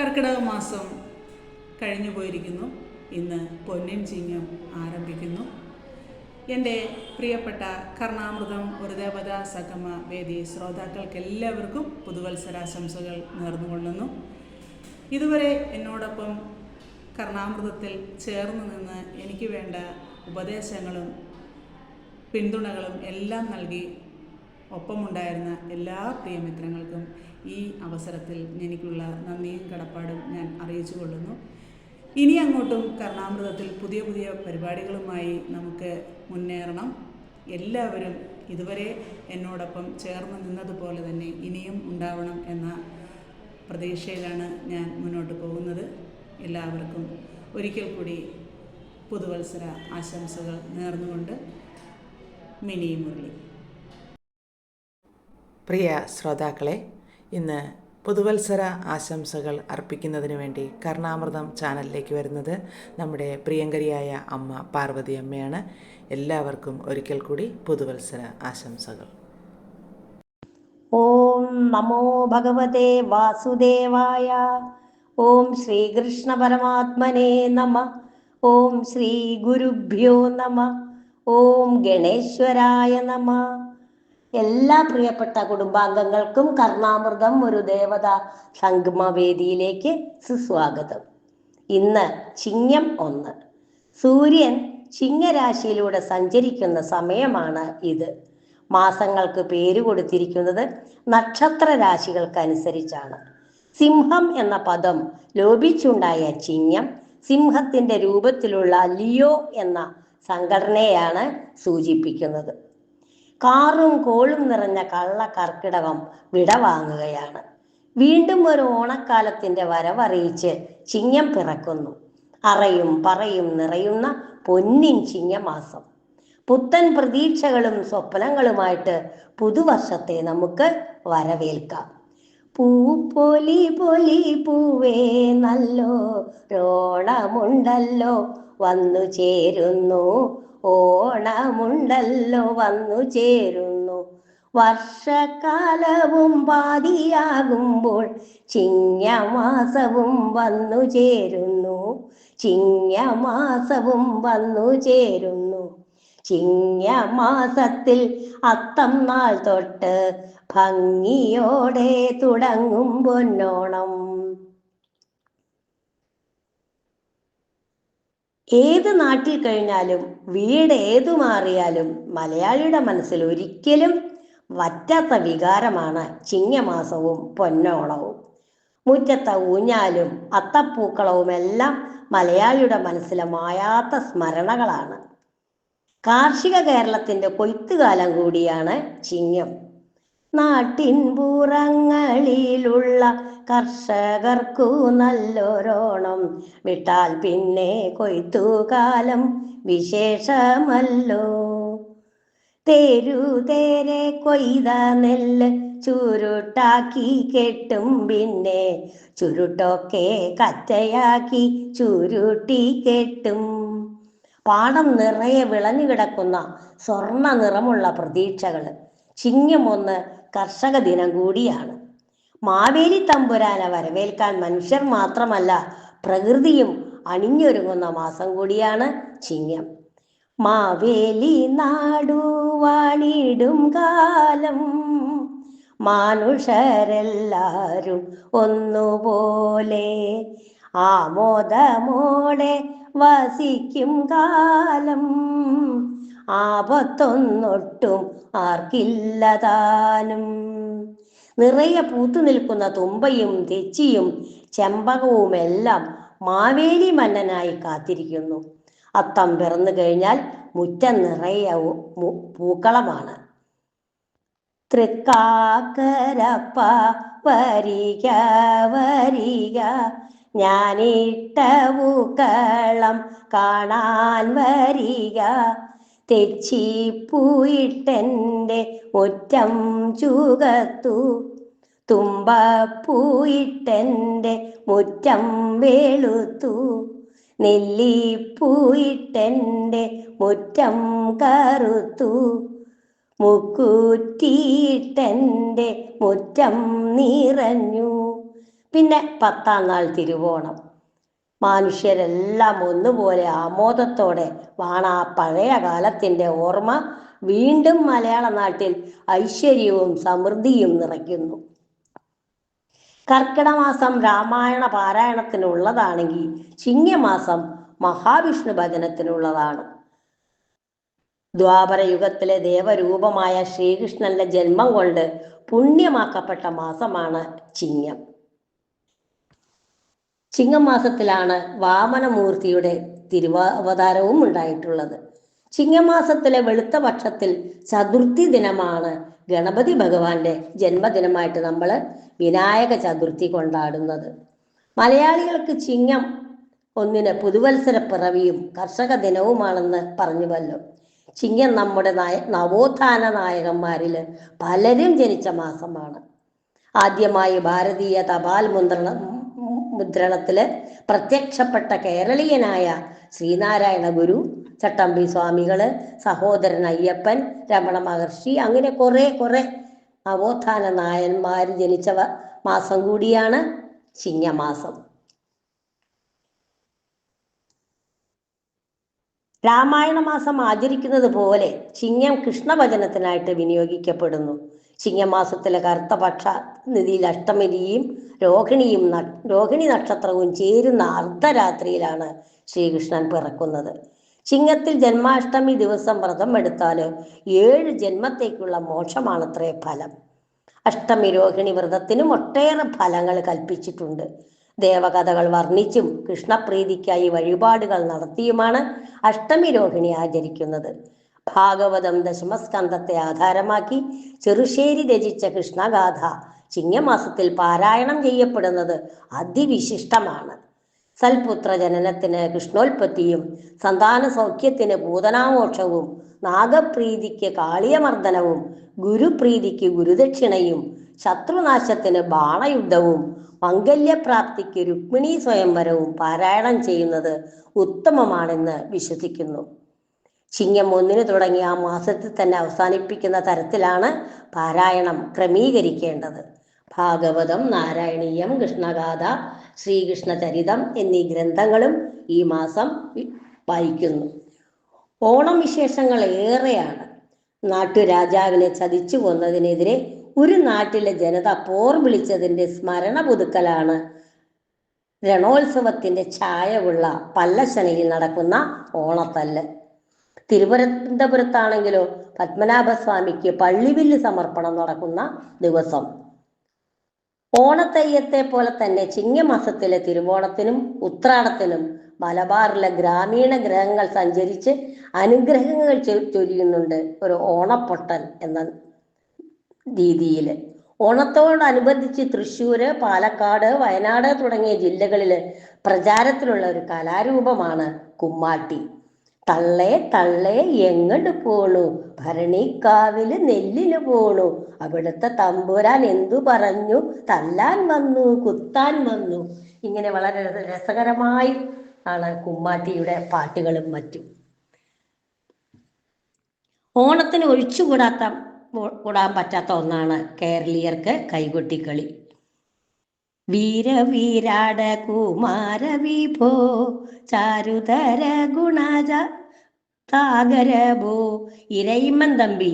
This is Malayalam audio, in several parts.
കർക്കിടക മാസം കഴിഞ്ഞു പോയിരിക്കുന്നു. ഇന്ന് പൊന്നിൻ ചിങ്ങം ആരംഭിക്കുന്നു. എന്റെ പ്രിയപ്പെട്ട കർണാമൃതം ഒരു സഗമ വേദി ശ്രോതാക്കൾക്ക് എല്ലാവർക്കും പുതുവത്സരാശംസകൾ നേർന്നുകൊള്ളുന്നു. ഇതുവരെ എന്നോടൊപ്പം കർണാമൃതത്തിൽ ചേർന്ന് നിന്ന് എനിക്ക് വേണ്ട ഉപദേശങ്ങളും പിന്തുണകളും എല്ലാം നൽകി ഒപ്പമുണ്ടായിരുന്ന എല്ലാ പ്രിയമിത്രങ്ങൾക്കും ഈ അവസരത്തിൽ എനിക്കുള്ള നന്ദിയും കടപ്പാടും ഞാൻ അറിയിച്ചു കൊള്ളുന്നു. ഇനി അങ്ങോട്ടും കർണാമൃതത്തിൽ പുതിയ പുതിയ പരിപാടികളുമായി നമുക്ക് മുന്നേറണം. എല്ലാവരും ഇതുവരെ എന്നോടൊപ്പം ചേർന്ന് നിന്നതുപോലെ തന്നെ ഇനിയും ഉണ്ടാവണം എന്ന പ്രതീക്ഷയിലാണ് ഞാൻ മുന്നോട്ട് പോകുന്നത്. എല്ലാവർക്കും ഒരിക്കൽ കൂടി പുതുവത്സര ആശംസകൾ നേർന്നുകൊണ്ട് മിനി മുരളി പ്രിയ ശ്രോതാക്കളെ ഇന്ന് പുതുവത്സര ആശംസകൾ അർപ്പിക്കുന്നതിന് വേണ്ടി കർണാമൃതം ചാനലിലേക്ക് വരുന്നത് നമ്മുടെ പ്രിയങ്കരിയായ അമ്മ പാർവതി അമ്മയാണ്. എല്ലാവർക്കും ഒരിക്കൽ കൂടി പുതുവത്സര ആശംസകൾ. ഓം നമോ ഭഗവതേ വാസുദേവായ ഓം ശ്രീകൃഷ്ണ പരമാത്മനേ നമ ഓം ശ്രീ ഗുരുഭ്യോ നമ ഓം ഗണേശ്വരായ നമ. എല്ലാ പ്രിയപ്പെട്ട കുടുംബാംഗങ്ങൾക്കും കർണാമൃതം ഒരു ദേവത സംഗമവേദിയിലേക്ക് സുസ്വാഗതം. ഇന്ന് ചിങ്ങം ഒന്ന്. സൂര്യൻ ചിങ്ങരാശിയിലൂടെ സഞ്ചരിക്കുന്ന സമയമാണ് ഇത്. മാസങ്ങൾക്ക് പേര് കൊടുത്തിരിക്കുന്നത് നക്ഷത്ര രാശികൾക്കനുസരിച്ചാണ് സിംഹം എന്ന പദം ലോപിച്ചുണ്ടായ ചിങ്ങം സിംഹത്തിന്റെ രൂപത്തിലുള്ള ലിയോ എന്ന സംഘടനയാണ് സൂചിപ്പിക്കുന്നത്. കാറും കോളും നിറഞ്ഞ കള്ള കർക്കിടകം വിടവാങ്ങുകയാണ് വീണ്ടും ഒരു ഓണക്കാലത്തിന്റെ വരവറിയിച്ച് ചിങ്ങം പിറക്കുന്നു. അറയും പറയും നിറയുന്ന പൊന്നിൻ ചിങ്ങമാസം. പുത്തൻ പ്രതീക്ഷകളും സ്വപ്നങ്ങളുമായിട്ട് പുതുവർഷത്തെ നമുക്ക് വരവേൽക്കാം. പൂ പൊലി പൊലി പൂവേ നല്ലോ ഓണമുണ്ടല്ലോ വന്നു ചേരുന്നു ഓണമുണ്ടല്ലോ വന്നു ചേരുന്നു. വർഷകാലവും പാതിയാകുമ്പോൾ ചിങ്ങമാസവും വന്നു ചേരുന്നു. ചിങ്ങമാസവും വന്നു ചേരുന്നു. ചിങ്ങമാസത്തിൽ അത്തം നാൾ തൊട്ട് ഭംഗിയോടെ തുടങ്ങും പൊന്നോണം. ഏത് നാട്ടിൽ കഴിഞ്ഞാലും വീട് ഏതു മാറിയാലും മലയാളിയുടെ മനസ്സിൽ ഒരിക്കലും വറ്റാത്ത വികാരമാണ് ചിങ്ങമാസവും പൊന്നോണവും മുറ്റത്ത ഊഞ്ഞാലും അത്തപ്പൂക്കളവും എല്ലാം മലയാളിയുടെ മനസ്സിലെ മായാത്ത സ്മരണകളാണ്. കാർഷിക കേരളത്തിന്റെ കൊയ്ത്തുകാലം കൂടിയാണ് ചിങ്ങം. നാട്ടിൻ പുറങ്ങളിലുള്ള കർഷകർക്കു നല്ലൊരോണം. വിട്ടാൽ പിന്നെ കൊയ്ത്തുകാലം വിശേഷമല്ലോ. തേരെ കൊയ്ത നെല്ല് ചുരുട്ടാക്കി കെട്ടും പിന്നെ. ചുരുട്ടൊക്കെ കറ്റയാക്കി ചുരുട്ടി കെട്ടും. പാടം നിറയെ വിളഞ്ഞു കിടക്കുന്ന സ്വർണ നിറമുള്ള പ്രതീക്ഷകൾ. ചിങ്ങം ഒന്ന് കർഷക ദിനം കൂടിയാണ്. മാവേലി തമ്പുരാനെ വരവേൽക്കാൻ മനുഷ്യർ മാത്രമല്ല പ്രകൃതിയും അണിഞ്ഞൊരുങ്ങുന്ന മാസം കൂടിയാണ് ചിങ്ങം. മാവേലി നാടുവാണിടും കാലം മനുഷ്യരെല്ലാരും ഒന്നുപോലെ ആമോദമോടെ വസിക്കും കാലം. ആപത്തൊന്നൊട്ടും ആർക്കില്ലതാനും. നിറയെ പൂത്തു നിൽക്കുന്ന തുമ്പയും തെച്ചിയും ചെമ്പകവുമെല്ലാം മാവേലി മന്നനായി കാത്തിരിക്കുന്നു. അത്തം പിറന്നു കഴിഞ്ഞാൽ മുറ്റം നിറയെ പൂക്കളമാണ്. തൃക്കാക്കരപ്പ വരിക വരിക ഞാനിട്ട പൂക്കളം കാണാൻ വരിക. തെച്ചിപ്പൂയിട്ടെന്റെ ഒറ്റം ചുകത്തു. തുമ്പപ്പൂയിട്ടെന്റെ മുറ്റം വെളുത്തു. നെല്ലിപ്പൂയിട്ടെന്റെ മുറ്റം കറുത്തു. മുക്കൂറ്റിയിട്ടെന്റെ മുറ്റം നിറഞ്ഞു. പിന്നെ പത്താം നാൾ തിരുവോണം. മനുഷ്യരെല്ലാം ഒന്നുപോലെ ആമോദത്തോടെ വാണ ആ പഴയ കാലത്തിന്റെ ഓർമ്മ വീണ്ടും മലയാള നാട്ടിൽ ഐശ്വര്യവും സമൃദ്ധിയും നിറയ്ക്കുന്നു. കർക്കിടമാസം രാമായണ പാരായണത്തിനുള്ളതാണെങ്കിൽ ചിങ്ങമാസം മഹാവിഷ്ണു ഭജനത്തിനുള്ളതാണ്. ദ്വാപര യുഗത്തിലെ ദേവരൂപമായ ശ്രീകൃഷ്ണന്റെ ജന്മം കൊണ്ട് പുണ്യമാക്കപ്പെട്ട മാസമാണ് ചിങ്ങം. ചിങ്ങമാസത്തിലാണ് വാമനമൂർത്തിയുടെ തിരുവാവതാരവും ഉണ്ടായിട്ടുള്ളത്. ചിങ്ങമാസത്തിലെ വെളുത്ത പക്ഷത്തിൽ ചതുർത്ഥി ദിനമാണ് ഗണപതി ഭഗവാന്റെ ജന്മദിനമായിട്ട് നമ്മൾ വിനായക ചതുർത്ഥി കൊണ്ടാടുന്നത്. മലയാളികൾക്ക് ചിങ്ങം ഒന്നിന് പുതുവത്സര പിറവിയും കർഷക ദിനവുമാണെന്ന് പറഞ്ഞുവല്ലോ. ചിങ്ങം നമ്മുടെ നായ നവോത്ഥാന നായകന്മാരിൽ പലരും ജനിച്ച മാസമാണ്. ആദ്യമായി ഭാരതീയ തപാൽ മുദ്രണ മുദ്രണത്തിൽ പ്രത്യക്ഷപ്പെട്ട കേരളീയനായ ശ്രീനാരായണ ഗുരു ചട്ടമ്പി സ്വാമികൾ സഹോദരൻ അയ്യപ്പൻ രമണ മഹർഷി അങ്ങനെ കുറെ കുറെ നവോത്ഥാന നായന്മാര് ജനിച്ചവ മാസം കൂടിയാണ് ചിങ്ങമാസം. രാമായണ മാസം ആചരിക്കുന്നത് പോലെ ചിങ്ങം കൃഷ്ണഭജനത്തിനായിട്ട് വിനിയോഗിക്കപ്പെടുന്നു. ചിങ്ങമാസത്തിലെ കറുത്തപക്ഷ നിധിയിൽ അഷ്ടമിതിയും രോഹിണിയും രോഹിണി നക്ഷത്രവും ചേരുന്ന അർദ്ധരാത്രിയിലാണ് ശ്രീകൃഷ്ണൻ പിറക്കുന്നത്. ചിങ്ങത്തിൽ ജന്മാഷ്ടമി ദിവസം വ്രതം എടുത്താൽ ഏഴ് ജന്മത്തേക്കുള്ള മോക്ഷമാണത്രേ ഫലം. അഷ്ടമി രോഹിണി വ്രതത്തിനും ഒട്ടേറെ ഫലങ്ങൾ കൽപ്പിച്ചിട്ടുണ്ട്. ദേവകഥകൾ വർണിച്ചും കൃഷ്ണപ്രീതിക്കായി വഴിപാടുകൾ നടത്തിയുമാണ് അഷ്ടമി രോഹിണി ആചരിക്കുന്നത്. ഭാഗവതം ദശമസ്കന്ധത്തെ ആധാരമാക്കി ചെറുശ്ശേരി രചിച്ച കൃഷ്ണഗാഥ ചിങ്ങമാസത്തിൽ പാരായണം ചെയ്യപ്പെടുന്നത് അതിവിശിഷ്ടമാണ്. സൽപുത്ര ജനനത്തിന് കൃഷ്ണോൽപത്തിയും സന്താന സൗഖ്യത്തിന് പൂതനാമോക്ഷവും നാഗപ്രീതിക്ക് കാളിയമർദ്ദനവും ഗുരുപ്രീതിക്ക് ഗുരുദക്ഷിണയും ശത്രുനാശത്തിന് ബാണയുദ്ധവും മംഗല്യപ്രാപ്തിക്ക് രുക്മിണി സ്വയംവരവും പാരായണം ചെയ്യുന്നത് ഉത്തമമാണെന്ന് വിശ്വസിക്കുന്നു. ചിങ്ങം ഒന്നിന് തുടങ്ങി ആ മാസത്തിൽ തന്നെ അവസാനിപ്പിക്കുന്ന തരത്തിലാണ് പാരായണം ക്രമീകരിക്കേണ്ടത്. ഭാഗവതം നാരായണീയം കൃഷ്ണഗാഥ ശ്രീകൃഷ്ണ ചരിതം എന്നീ ഗ്രന്ഥങ്ങളും ഈ മാസം വായിക്കുന്നു. ഓണം വിശേഷങ്ങൾ ഏറെയാണ്. നാട്ടുരാജാവിനെ ചതിച്ചു കൊന്നതിനെതിരെ ഒരു നാട്ടിലെ ജനത പോർ വിളിച്ചതിന്റെ സ്മരണ പുതുക്കലാണ്. രണോത്സവത്തിന്റെ ഛായവുള്ള പല്ലശനയിൽ നടക്കുന്ന ഓണത്തല്ല്. തിരുവനന്തപുരത്താണെങ്കിലോ പത്മനാഭസ്വാമിക്ക് പള്ളിവില്ല് സമർപ്പണം നടക്കുന്ന ദിവസം. ഓണത്തയ്യത്തെ പോലെ തന്നെ ചിങ്ങമാസത്തിലെ തിരുവോണത്തിനും ഉത്രാടത്തിനും മലബാറിലെ ഗ്രാമീണ ഗ്രഹങ്ങൾ സഞ്ചരിച്ച് അനുഗ്രഹങ്ങൾ ചൊരിയുന്നുണ്ട് ഒരു ഓണപ്പൊട്ടൻ എന്ന രീതിയിൽ. ഓണത്തോടനുബന്ധിച്ച് തൃശ്ശൂര് പാലക്കാട് വയനാട് തുടങ്ങിയ ജില്ലകളിൽ പ്രചാരത്തിലുള്ള ഒരു കലാരൂപമാണ് കുമ്മാട്ടി. തള്ളേ തള്ളേ എങ്ങോട്ട് പോണു? ഭരണിക്കാവിൽ നെല്ലിന് പോണു. അവിടുത്തെ തമ്പുരാൻ എന്തു പറഞ്ഞു? തല്ലാൻ വന്നു കുത്താൻ വന്നു. ഇങ്ങനെ വളരെ രസകരമായി ആണ് കുമ്മാട്ടിയുടെ പാട്ടുകളും മറ്റും. ഓണത്തിന് ഒഴിച്ചുകൂടാത്ത കൂടാൻ പറ്റാത്ത ഒന്നാണ് കേരളീയർക്ക് കൈകൊട്ടിക്കളി വീരവീരാട കുമാരവിഭോ ചാരുതര ഗുണജ താകരഭോ ഇരയിമ്മൻ തമ്പി.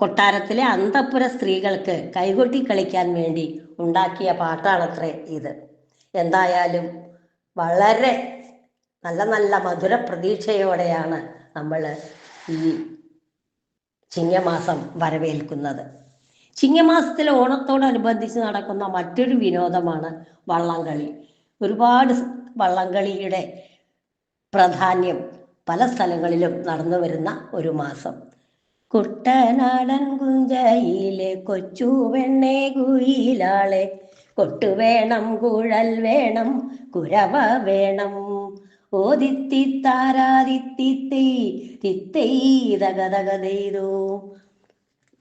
കൊട്ടാരത്തിലെ അന്തപ്പുര സ്ത്രീകൾക്ക് കൈകൊട്ടി കളിക്കാൻ വേണ്ടി ഉണ്ടാക്കിയ പാട്ടാണത്രേ ഇത്. എന്തായാലും വളരെ നല്ല നല്ല മധുര പ്രതീക്ഷയോടെയാണ് നമ്മൾ ഈ ചിങ്ങമാസം വരവേൽക്കുന്നത്. ചിങ്ങമാസത്തിലെ ഓണത്തോടനുബന്ധിച്ച് നടക്കുന്ന മറ്റൊരു വിനോദമാണ് വള്ളംകളി. ഒരുപാട് വള്ളംകളിയുടെ പ്രാധാന്യം പല സ്ഥലങ്ങളിലും നടന്നു വരുന്ന ഒരു മാസം. കുട്ടനാടൻ കുഞ്ചയിലെ കൊച്ചു വെണ്ണേ കുയിലാളെ കൊട്ടു വേണം കുഴൽ വേണം കുരവ വേണം. ഓതിത്തി തിത്തി താരാതിത്തിത്തൈ തിത്തൈ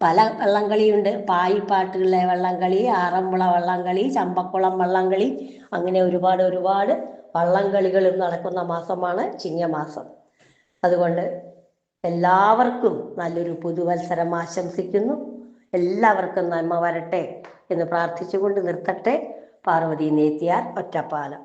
പല വള്ളംകളിയുണ്ട്. പായിപ്പാട്ടുകളിലെ വള്ളംകളി ആറന്മുള വള്ളംകളി ചമ്പക്കുളം വള്ളംകളി അങ്ങനെ ഒരുപാട് ഒരുപാട് വള്ളംകളികളും നടക്കുന്ന മാസമാണ് ചിങ്ങമാസം. അതുകൊണ്ട് എല്ലാവർക്കും നല്ലൊരു പുതുവത്സരം ആശംസിക്കുന്നു. എല്ലാവർക്കും നന്മ വരട്ടെ എന്ന് പ്രാർത്ഥിച്ചുകൊണ്ട് നിർത്തട്ടെ. പാർവതി നേത്തിയാർ ഒറ്റപ്പാലം.